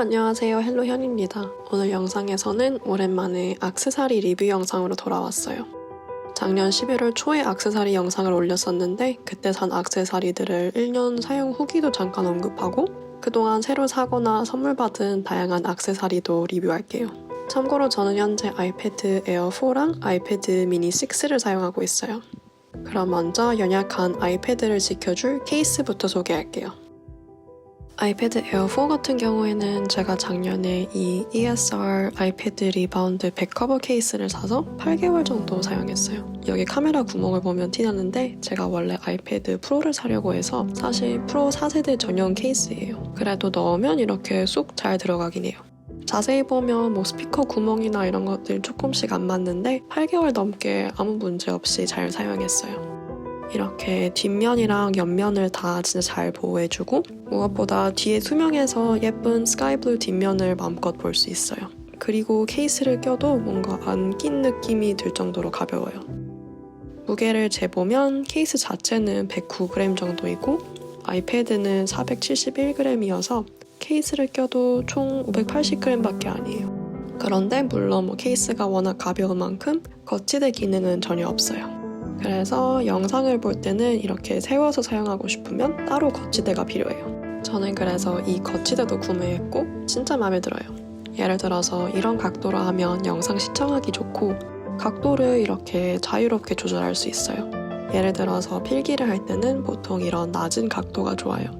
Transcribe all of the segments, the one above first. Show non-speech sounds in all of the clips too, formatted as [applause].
안녕하세요 헬로현입니다. 오늘 영상에서는 오랜만에 악세사리 리뷰 영상으로 돌아왔어요. 작년 11월 초에 악세사리 영상을 올렸었는데 그때 산 악세사리들을 1년 사용 후기도 잠깐 언급하고 그동안 새로 사거나 선물 받은 다양한 악세사리도 리뷰할게요. 참고로 저는 현재 아이패드 에어 4랑 아이패드 미니 6를 사용하고 있어요. 그럼 먼저 연약한 아이패드를 지켜줄 케이스부터 소개할게요. 아이패드 에어 4 같은 경우에는 제가 작년에 이 ESR 아이패드 리바운드 백커버 케이스를 사서 8개월 정도 사용했어요. 여기 카메라 구멍을 보면 티나는데 제가 원래 아이패드 프로를 사려고 해서 사실 프로 4세대 전용 케이스예요. 그래도 넣으면 이렇게 쏙 잘 들어가긴 해요. 자세히 보면 뭐 스피커 구멍이나 이런 것들 조금씩 안 맞는데 8개월 넘게 아무 문제 없이 잘 사용했어요. 이렇게 뒷면이랑 옆면을 다 진짜 잘 보호해주고 무엇보다 뒤에 투명해서 예쁜 스카이블루 뒷면을 마음껏 볼 수 있어요. 그리고 케이스를 껴도 뭔가 안 낀 느낌이 들 정도로 가벼워요. 무게를 재보면 케이스 자체는 109g 정도이고 아이패드는 471g이어서 케이스를 껴도 총 580g밖에 아니에요. 그런데 물론 뭐 케이스가 워낙 가벼운 만큼 거치대 기능은 전혀 없어요. 그래서 영상을 볼 때는 이렇게 세워서 사용하고 싶으면 따로 거치대가 필요해요. 저는 그래서 이 거치대도 구매했고 진짜 마음에 들어요. 예를 들어서 이런 각도로 하면 영상 시청하기 좋고 각도를 이렇게 자유롭게 조절할 수 있어요. 예를 들어서 필기를 할 때는 보통 이런 낮은 각도가 좋아요.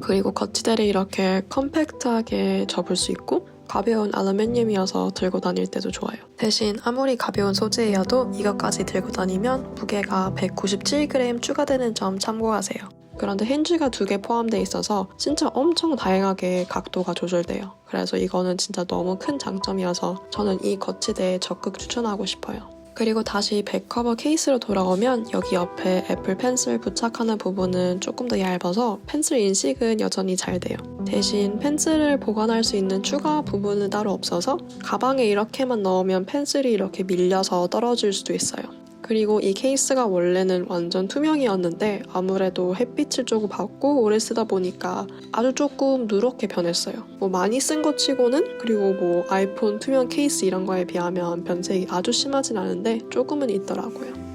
그리고 거치대를 이렇게 컴팩트하게 접을 수 있고 가벼운 알루미늄이어서 들고 다닐 때도 좋아요. 대신 아무리 가벼운 소재여도 이것까지 들고 다니면 무게가 197g 추가되는 점 참고하세요. 그런데 힌지가 두 개 포함되어 있어서 진짜 엄청 다양하게 각도가 조절돼요. 그래서 이거는 진짜 너무 큰 장점이어서 저는 이 거치대에 적극 추천하고 싶어요. 그리고 다시 백커버 케이스로 돌아오면 여기 옆에 애플 펜슬 부착하는 부분은 조금 더 얇아서 펜슬 인식은 여전히 잘 돼요. 대신 펜슬을 보관할 수 있는 추가 부분은 따로 없어서 가방에 이렇게만 넣으면 펜슬이 이렇게 밀려서 떨어질 수도 있어요. 그리고 이 케이스가 원래는 완전 투명이었는데 아무래도 햇빛을 조금 받고 오래 쓰다 보니까 아주 조금 누렇게 변했어요. 뭐 많이 쓴 것 치고는 그리고 뭐 아이폰 투명 케이스 이런 거에 비하면 변색이 아주 심하진 않은데 조금은 있더라고요.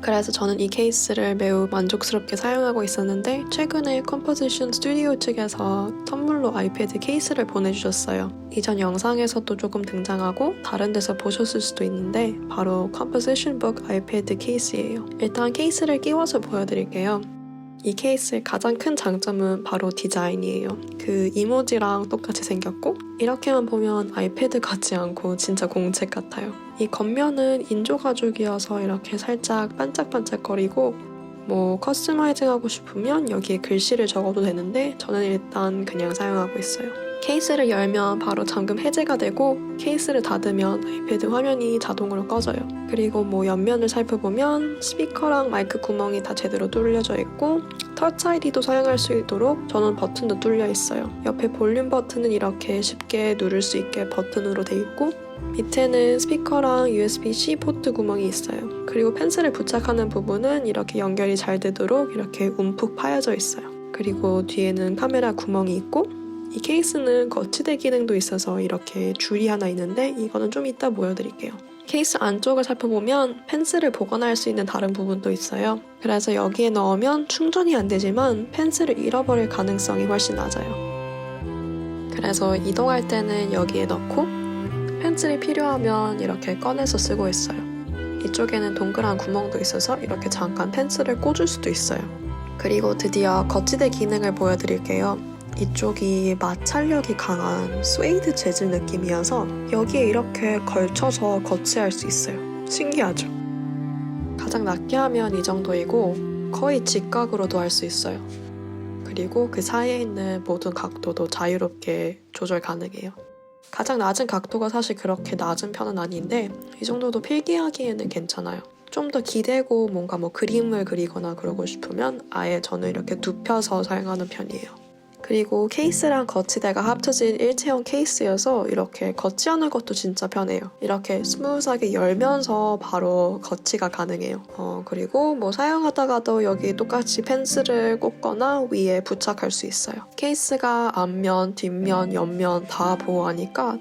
그래서 저는 이 케이스를 매우 만족스럽게 사용하고 있었는데 최근에 컴포지션 스튜디오 측에서 선물로 아이패드 케이스를 보내주셨어요. 이전 영상에서도 조금 등장하고 다른 데서 보셨을 수도 있는데 바로 컴포지션 북 아이패드 케이스예요. 일단 케이스를 끼워서 보여드릴게요. 이 케이스의 가장 큰 장점은 바로 디자인이에요. 그 이모지랑 똑같이 생겼고 이렇게만 보면 아이패드 같지 않고 진짜 공책 같아요. 이 겉면은 인조 가죽이어서 이렇게 살짝 반짝반짝거리고 뭐 커스터마이징 하고 싶으면 여기에 글씨를 적어도 되는데 저는 일단 그냥 사용하고 있어요. 케이스를 열면 바로 잠금 해제가 되고 케이스를 닫으면 아이패드 화면이 자동으로 꺼져요. 그리고 뭐 옆면을 살펴보면 스피커랑 마이크 구멍이 다 제대로 뚫려져 있고 터치 아이디도 사용할 수 있도록 저는 버튼도 뚫려 있어요. 옆에 볼륨 버튼은 이렇게 쉽게 누를 수 있게 버튼으로 돼 있고 밑에는 스피커랑 USB-C 포트 구멍이 있어요. 그리고 펜슬을 부착하는 부분은 이렇게 연결이 잘 되도록 이렇게 움푹 파여져 있어요. 그리고 뒤에는 카메라 구멍이 있고 이 케이스는 거치대 기능도 있어서 이렇게 줄이 하나 있는데 이거는 좀 이따 보여드릴게요. 케이스 안쪽을 살펴보면 펜슬을 보관할 수 있는 다른 부분도 있어요. 그래서 여기에 넣으면 충전이 안 되지만 펜슬을 잃어버릴 가능성이 훨씬 낮아요. 그래서 이동할 때는 여기에 넣고 펜슬이 필요하면 이렇게 꺼내서 쓰고 있어요. 이쪽에는 동그란 구멍도 있어서 이렇게 잠깐 펜슬을 꽂을 수도 있어요. 그리고 드디어 거치대 기능을 보여드릴게요. 이쪽이 마찰력이 강한 스웨이드 재질 느낌이어서 여기에 이렇게 걸쳐서 거치할 수 있어요. 신기하죠? 가장 낮게 하면 이 정도이고 거의 직각으로도 할 수 있어요. 그리고 그 사이에 있는 모든 각도도 자유롭게 조절 가능해요. 가장 낮은 각도가 사실 그렇게 낮은 편은 아닌데 이 정도도 필기하기에는 괜찮아요. 좀 더 기대고 뭔가 뭐 그림을 그리거나 그러고 싶으면 아예 저는 이렇게 눕혀서 사용하는 편이에요. 그리고 케이스랑 거치대가 합쳐진 일체형 케이스여서 이렇게 거치하는 것도 진짜 편해요. 이렇게 스무스하게 열면서 바로 거치가 가능해요. 어, 그리고 뭐 사용하다가도 여기 똑같이 펜슬을 꽂거나 위에 부착할 수 있어요. 케이스가 앞면, 뒷면, 옆면 다 보호하니까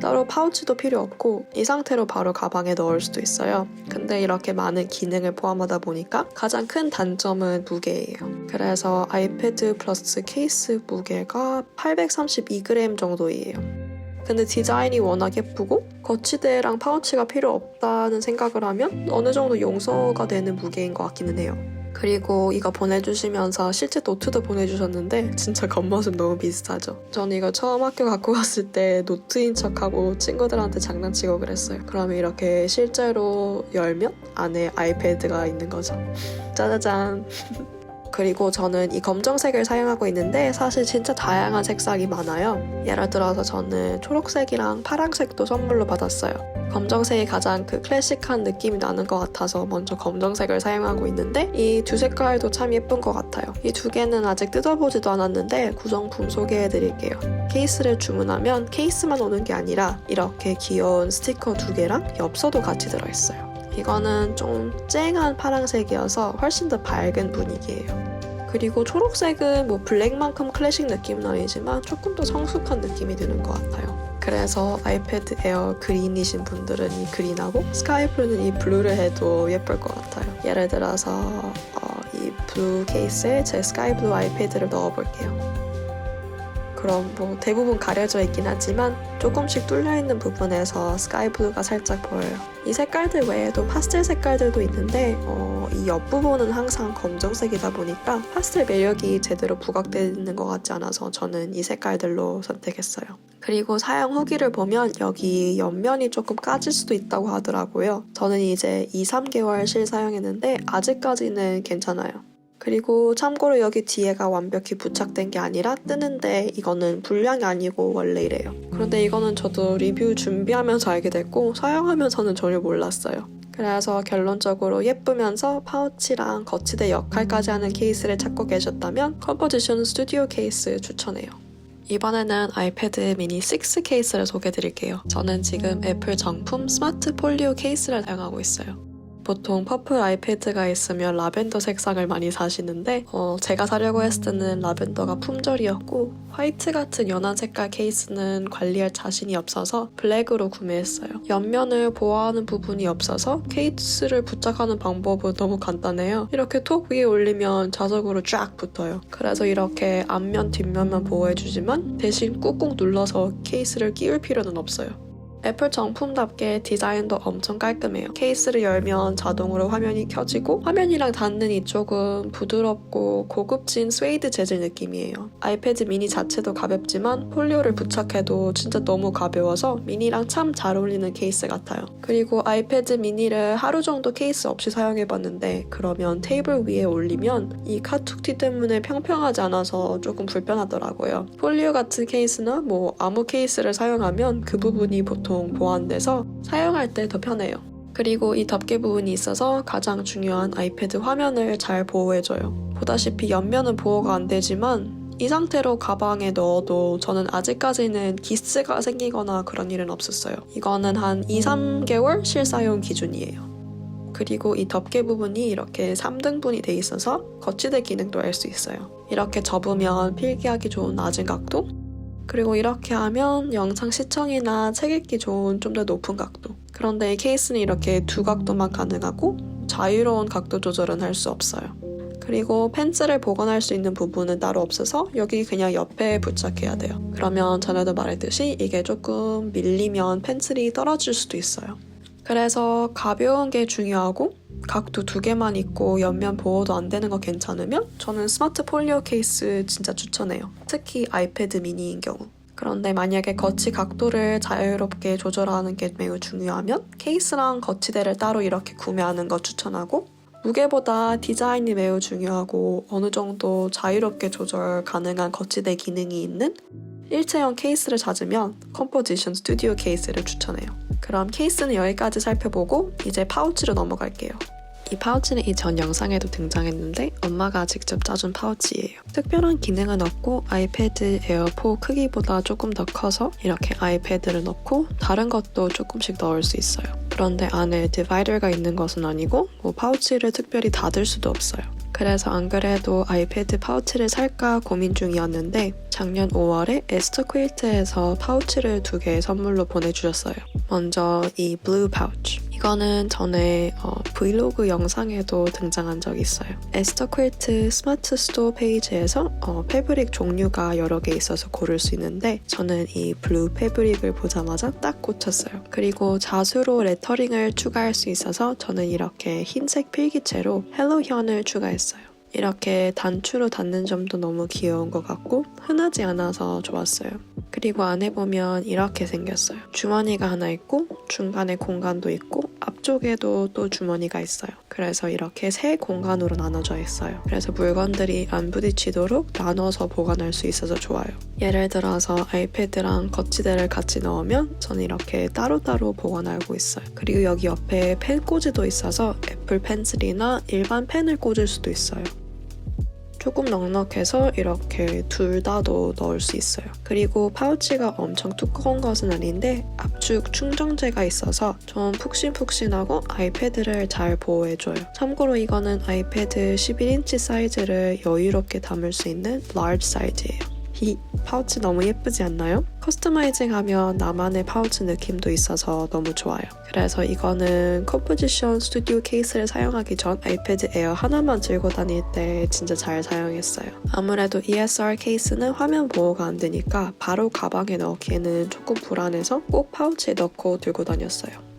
따로 파우치도 필요 없고 이 상태로 바로 가방에 넣을 수도 있어요. 근데 이렇게 많은 기능을 포함하다 보니까 가장 큰 단점은 무게예요. 그래서 아이패드 플러스 케이스 무게가 832g 정도예요. 근데 디자인이 워낙 예쁘고 거치대랑 파우치가 필요 없다는 생각을 하면 어느 정도 용서가 되는 무게인 것 같기는 해요. 그리고 이거 보내주시면서 실제 노트도 보내주셨는데 진짜 겉모습 너무 비슷하죠. 저는 이거 처음 학교 갖고 갔을 때 노트인 척하고 친구들한테 장난치고 그랬어요. 그러면 이렇게 실제로 열면 안에 아이패드가 있는 거죠. 짜자잔. [laughs] 그리고 저는 이 검정색을 사용하고 있는데 사실 진짜 다양한 색상이 많아요. 예를 들어서 저는 초록색이랑 파란색도 선물로 받았어요. 검정색이 가장 그 클래식한 느낌이 나는 것 같아서 먼저 검정색을 사용하고 있는데 이 두 색깔도 참 예쁜 것 같아요. 이 두 개는 아직 뜯어보지도 않았는데 구성품 소개해드릴게요. 케이스를 주문하면 케이스만 오는 게 아니라 이렇게 귀여운 스티커 두 개랑 엽서도 같이 들어있어요. 이거는 좀 쨍한 파란색이어서 훨씬 더 밝은 분위기예요. 그리고 초록색은 뭐 블랙만큼 클래식 느낌은 아니지만 조금 더 성숙한 느낌이 드는 것 같아요. 그래서 아이패드 에어 그린이신 분들은 이 그린하고 스카이 블루는 이 블루를 해도 예쁠 것 같아요. 예를 들어서 어, 이 블루 케이스에 제 스카이 블루 아이패드를 넣어볼게요. 그럼 뭐 대부분 가려져 있긴 하지만 조금씩 뚫려 있는 부분에서 스카이블루가 살짝 보여요. 이 색깔들 외에도 파스텔 색깔들도 있는데 어, 이 옆부분은 항상 검정색이다 보니까 파스텔 매력이 제대로 부각되는 것 같지 않아서 저는 이 색깔들로 선택했어요. 그리고 사용 후기를 보면 여기 옆면이 조금 까질 수도 있다고 하더라고요. 저는 이제 2, 3개월 실 사용했는데 아직까지는 괜찮아요. 그리고 참고로 여기 뒤에가 완벽히 부착된 게 아니라 뜨는데 이거는 불량이 아니고 원래 이래요. 그런데 이거는 저도 리뷰 준비하면서 알게 됐고 사용하면서는 전혀 몰랐어요. 그래서 결론적으로 예쁘면서 파우치랑 거치대 역할까지 하는 케이스를 찾고 계셨다면 컴포지션 스튜디오 케이스 추천해요. 이번에는 아이패드 미니 6 케이스를 소개해드릴게요. 저는 지금 애플 정품 스마트 폴리오 케이스를 사용하고 있어요. 보통 퍼플 아이 패드가 있으면 라벤더 색상을 많이 사시는데 어, 제가 사려고 했을 때는 라벤더가 품절이었고 화이트 같은 연한 색깔 케이스는 관리할 자신이 없어서 블랙으로 구매했어요. 옆면을 보호하는 부분이 없어서 케이스를 부착하는 방법은 너무 간단해요. 이렇게 톡 위에 올리면 자석으로 쫙 붙어요. 그래서 이렇게 앞면 뒷면만 보호해주지만 대신 꾹꾹 눌러서 케이스를 끼울 필요는 없어요. 애플 정품답게 디자인도 엄청 깔끔해요. 케이스를 열면 자동으로 화면이 켜지고 화면이랑 닿는 이쪽은 부드럽고 고급진 스웨이드 재질 느낌이에요. 아이패드 미니 자체도 가볍지만 폴리오를 부착해도 진짜 너무 가벼워서 미니랑 참 잘 어울리는 케이스 같아요. 그리고 아이패드 미니를 하루 정도 케이스 없이 사용해봤는데 그러면 테이블 위에 올리면 이 카툭티 때문에 평평하지 않아서 조금 불편하더라고요. 폴리오 같은 케이스나 뭐 아무 케이스를 사용하면 그 부분이 보통 보통 보완돼서 사용할 때 더 편해요. 그리고 이 덮개 부분이 있어서 가장 중요한 아이패드 화면을 잘 보호해줘요. 보다시피 옆면은 보호가 안 되지만 이 상태로 가방에 넣어도 저는 아직까지는 기스가 생기거나 그런 일은 없었어요. 이거는 한 2, 3개월 실사용 기준이에요. 그리고 이 덮개 부분이 이렇게 3등분이 돼 있어서 거치대 기능도 할 수 있어요. 이렇게 접으면 필기하기 좋은 낮은 각도, 그리고 이렇게 하면 영상 시청이나 책 읽기 좋은 좀 더 높은 각도. 그런데 이 케이스는 이렇게 두 각도만 가능하고 자유로운 각도 조절은 할 수 없어요. 그리고 펜슬을 보관할 수 있는 부분은 따로 없어서 여기 그냥 옆에 부착해야 돼요. 그러면 전에도 말했듯이 이게 조금 밀리면 펜슬이 떨어질 수도 있어요. 그래서 가벼운 게 중요하고 각도 두 개만 있고 옆면 보호도 안 되는 거 괜찮으면 저는 스마트 폴리오 케이스 진짜 추천해요. 특히 아이패드 미니인 경우. 그런데 만약에 거치 각도를 자유롭게 조절하는 게 매우 중요하면 케이스랑 거치대를 따로 이렇게 구매하는 거 추천하고 무게보다 디자인이 매우 중요하고 어느 정도 자유롭게 조절 가능한 거치대 기능이 있는 일체형 케이스를 찾으면 컴포지션 스튜디오 케이스를 추천해요. 그럼 케이스는 여기까지 살펴보고 이제 파우치로 넘어갈게요. 이 파우치는 이전 영상에도 등장했는데 엄마가 직접 짜준 파우치예요. 특별한 기능은 없고 아이패드 에어4 크기보다 조금 더 커서 이렇게 아이패드를 넣고 다른 것도 조금씩 넣을 수 있어요. 그런데 안에 디바이더가 있는 것은 아니고 뭐 파우치를 특별히 닫을 수도 없어요. 그래서 안 그래도 아이패드 파우치를 살까 고민 중이었는데 작년 5월에 에스터 퀼트에서 파우치를 두 개 선물로 보내주셨어요. 먼저 이 블루 파우치. 이거는 전에 어, 브이로그 영상에도 등장한 적이 있어요. 에스터 퀼트 스마트 스토어 페이지에서 어, 패브릭 종류가 여러 개 있어서 고를 수 있는데 저는 이 블루 패브릭을 보자마자 딱 꽂혔어요. 그리고 자수로 레터링을 추가할 수 있어서 저는 이렇게 흰색 필기체로 헬로 현을 추가했어요. 이렇게 단추로 닫는 점도 너무 귀여운 것 같고 흔하지 않아서 좋았어요. 그리고 안에 보면 이렇게 생겼어요. 주머니가 하나 있고 중간에 공간도 있고 앞쪽에도 또 주머니가 있어요. 그래서 이렇게 세 공간으로 나눠져 있어요. 그래서 물건들이 안 부딪히도록 나눠서 보관할 수 있어서 좋아요. 예를 들어서 아이패드랑 거치대를 같이 넣으면 저는 이렇게 따로따로 보관하고 있어요. 그리고 여기 옆에 펜 꽂이도 있어서 애플 펜슬이나 일반 펜을 꽂을 수도 있어요. 조금 넉넉해서 이렇게 둘 다도 넣을 수 있어요. 그리고 파우치가 엄청 두꺼운 것은 아닌데 압축 충전재가 있어서 좀 푹신푹신하고 아이패드를 잘 보호해줘요. 참고로 이거는 아이패드 11인치 사이즈를 여유롭게 담을 수 있는 large 사이즈예요. 이 파우치 너무 예쁘지 않나요? 커스터마이징 하면 나만의 파우치 느낌도 있어서 너무 좋아요. 그래서 이거는 컴포지션 스튜디오 케이스를 사용하기 전 아이패드 에어 하나만 들고 다닐 때 진짜 잘 사용했어요. 아무래도 ESR 케이스는 화면 보호가 안 되니까 바로 가방에 넣기에는 조금 불안해서 꼭 파우치에 넣고 들고 다녔어요.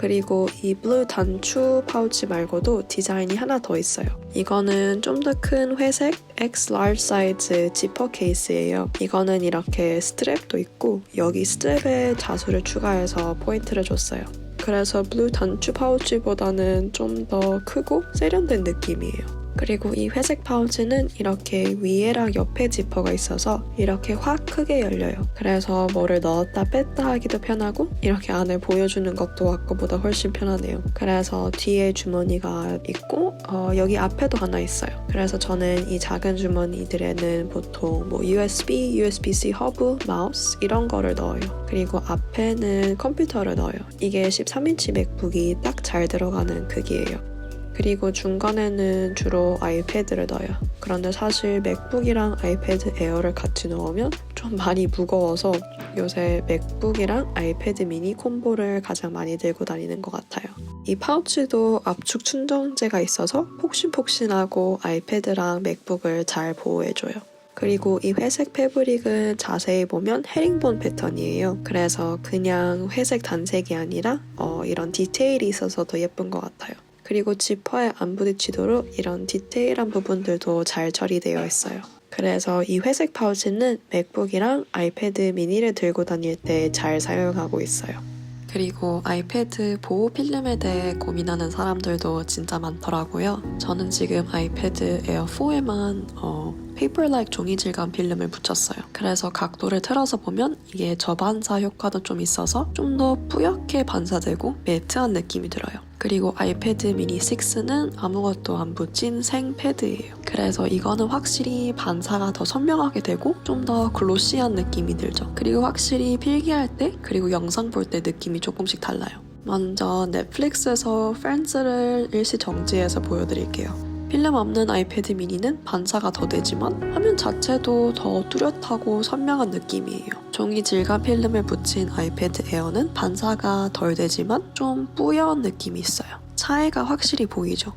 그리고 이 블루 단추 파우치 말고도 디자인이 하나 더 있어요. 이거는 좀 더 큰 회색 X large 사이즈 지퍼 케이스예요. 이거는 이렇게 스트랩도 있고 여기 스트랩에 자수를 추가해서 포인트를 줬어요. 그래서 블루 단추 파우치보다는 좀 더 크고 세련된 느낌이에요. 그리고 이 회색 파우치는 이렇게 위에랑 옆에 지퍼가 있어서 이렇게 확 크게 열려요. 그래서 뭐를 넣었다 뺐다 하기도 편하고 이렇게 안을 보여주는 것도 아까보다 훨씬 편하네요. 그래서 뒤에 주머니가 있고 어, 여기 앞에도 하나 있어요. 그래서 저는 이 작은 주머니들에는 보통 뭐 USB, USB-C 허브, 마우스 이런 거를 넣어요. 그리고 앞에는 컴퓨터를 넣어요. 이게 13인치 맥북이 딱 잘 들어가는 크기예요. 그리고 중간에는 주로 아이패드를 넣어요. 그런데 사실 맥북이랑 아이패드 에어를 같이 넣으면 좀 많이 무거워서 요새 맥북이랑 아이패드 미니 콤보를 가장 많이 들고 다니는 것 같아요. 이 파우치도 압축 충전재가 있어서 폭신폭신하고 아이패드랑 맥북을 잘 보호해줘요. 그리고 이 회색 패브릭은 자세히 보면 헤링본 패턴이에요. 그래서 그냥 회색 단색이 아니라 어, 이런 디테일이 있어서 더 예쁜 것 같아요. 그리고 지퍼에 안 부딪히도록 이런 디테일한 부분들도 잘 처리되어 있어요. 그래서 이 회색 파우치는 맥북이랑 아이패드 미니를 들고 다닐 때 잘 사용하고 있어요. 그리고 아이패드 보호 필름에 대해 고민하는 사람들도 진짜 많더라고요. 저는 지금 아이패드 에어 4에만 어, 페이퍼라이크 종이 질감 필름을 붙였어요. 그래서 각도를 틀어서 보면 이게 저반사 효과도 좀 있어서 좀 더 뿌옇게 반사되고 매트한 느낌이 들어요. 그리고 아이패드 미니 6는 아무것도 안 붙인 생 패드예요. 그래서 이거는 확실히 반사가 더 선명하게 되고 좀 더 글로시한 느낌이 들죠. 그리고 확실히 필기할 때 그리고 영상 볼 때 느낌이 조금씩 달라요. 먼저 넷플릭스에서 프렌즈를 일시 정지해서 보여드릴게요. 필름 없는 아이패드 미니는 반사가 더 되지만 화면 자체도 더 뚜렷하고 선명한 느낌이에요. 종이 질감 필름을 붙인 아이패드 에어는 반사가 덜 되지만 좀 뿌연 느낌이 있어요. 차이가 확실히 보이죠.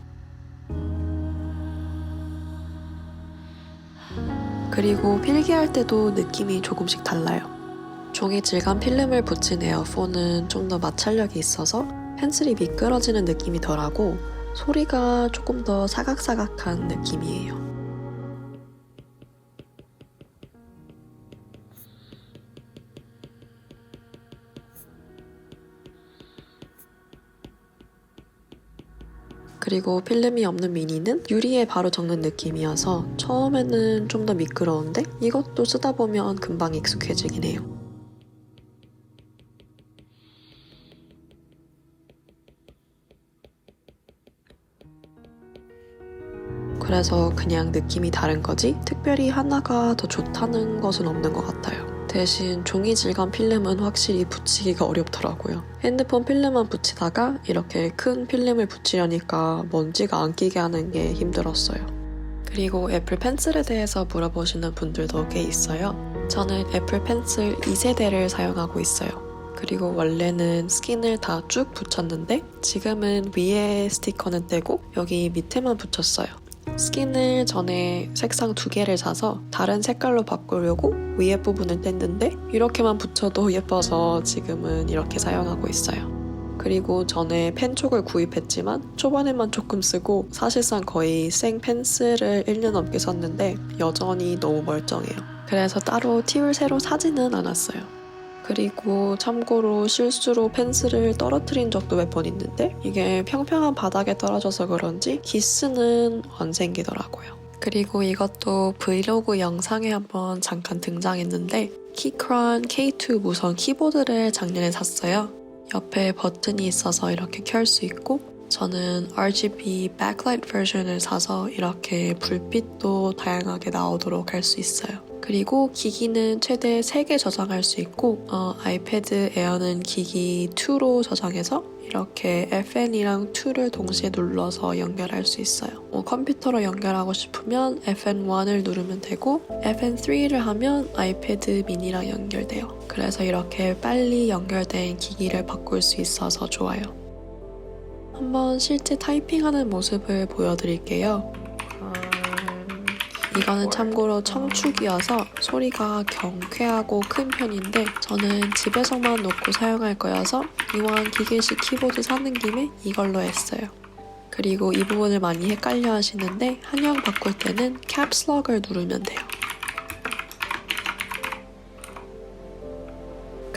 그리고 필기할 때도 느낌이 조금씩 달라요. 종이 질감 필름을 붙인 에어폰은 좀 더 마찰력이 있어서 펜슬이 미끄러지는 느낌이 덜하고 소리가 조금 더 사각사각한 느낌이에요. 그리고 필름이 없는 미니는 유리에 바로 적는 느낌이어서 처음에는 좀 더 미끄러운데 이것도 쓰다 보면 금방 익숙해지긴 해요. 그래서 그냥 느낌이 다른 거지 특별히 하나가 더 좋다는 것은 없는 것 같아요. 대신 종이 질감 필름은 확실히 붙이기가 어렵더라고요. 핸드폰 필름만 붙이다가 이렇게 큰 필름을 붙이려니까 먼지가 안 끼게 하는 게 힘들었어요. 그리고 애플 펜슬에 대해서 물어보시는 분들도 꽤 있어요. 저는 애플 펜슬 2세대를 사용하고 있어요. 그리고 원래는 스킨을 다 쭉 붙였는데 지금은 위에 스티커는 떼고 여기 밑에만 붙였어요. 스킨을 전에 색상 두 개를 사서 다른 색깔로 바꾸려고 위에 부분을 뗐는데 이렇게만 붙여도 예뻐서 지금은 이렇게 사용하고 있어요. 그리고 전에 펜촉을 구입했지만 초반에만 조금 쓰고 사실상 거의 생 펜슬을 1년 넘게 썼는데 여전히 너무 멀쩡해요. 그래서 따로 팁을 새로 사지는 않았어요. 그리고 참고로 실수로 펜슬을 떨어뜨린 적도 몇 번 있는데 이게 평평한 바닥에 떨어져서 그런지 기스는 안 생기더라고요. 그리고 이것도 브이로그 영상에 한번 잠깐 등장했는데 키크론 K2 무선 키보드를 작년에 샀어요. 옆에 버튼이 있어서 이렇게 켤 수 있고 저는 RGB backlight 버전을 사서 이렇게 불빛도 다양하게 나오도록 할 수 있어요. 그리고 기기는 최대 3개 저장할 수 있고 어, 아이패드 에어는 기기 2로 저장해서 이렇게 FN이랑 2를 동시에 눌러서 연결할 수 있어요. 어, 컴퓨터로 연결하고 싶으면 FN1을 누르면 되고 FN3를 하면 아이패드 미니랑 연결돼요. 그래서 이렇게 빨리 연결된 기기를 바꿀 수 있어서 좋아요. 한번 실제 타이핑하는 모습을 보여드릴게요. 이거는 참고로 청축이어서 소리가 경쾌하고 큰 편인데 저는 집에서만 놓고 사용할 거여서 이왕 기계식 키보드 사는 김에 이걸로 했어요. 그리고 이 부분을 많이 헷갈려 하시는데 한영 바꿀 때는 캡슬럭을 누르면 돼요.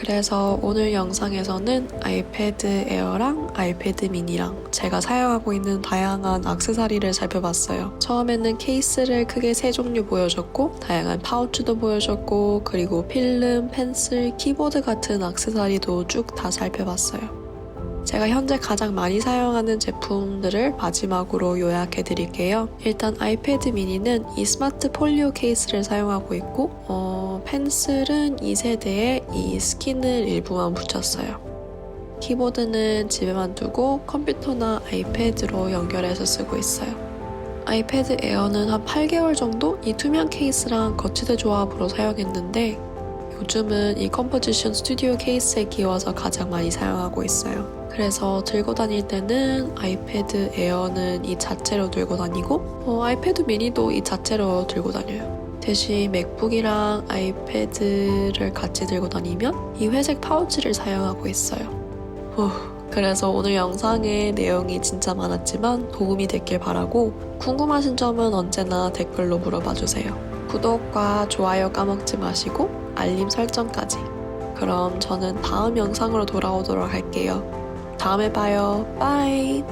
그래서 오늘 영상에서는 아이패드 에어랑 아이패드 미니랑 제가 사용하고 있는 다양한 악세사리를 살펴봤어요. 처음에는 케이스를 크게 세 종류 보여줬고 다양한 파우치도 보여줬고 그리고 필름, 펜슬, 키보드 같은 악세사리도 쭉 다 살펴봤어요. 제가 현재 가장 많이 사용하는 제품들을 마지막으로 요약해 드릴게요. 일단 아이패드 미니는 이 스마트 폴리오 케이스를 사용하고 있고 어, 펜슬은 2세대에 이 스킨을 일부만 붙였어요. 키보드는 집에만 두고 컴퓨터나 아이패드로 연결해서 쓰고 있어요. 아이패드 에어는 한 8개월 정도 이 투명 케이스랑 거치대 조합으로 사용했는데 요즘은 이 컴포지션 스튜디오 케이스에 끼워서 가장 많이 사용하고 있어요. 그래서 들고 다닐 때는 아이패드 에어는 이 자체로 들고 다니고 어, 아이패드 미니도 이 자체로 들고 다녀요. 대신 맥북이랑 아이패드를 같이 들고 다니면 이 회색 파우치를 사용하고 있어요. 후, 그래서 오늘 영상의 내용이 진짜 많았지만 도움이 됐길 바라고 궁금하신 점은 언제나 댓글로 물어봐 주세요. 구독과 좋아요 까먹지 마시고 알림 설정까지. 그럼 저는 다음 영상으로 돌아오도록 할게요. 다음에 봐요. 빠이.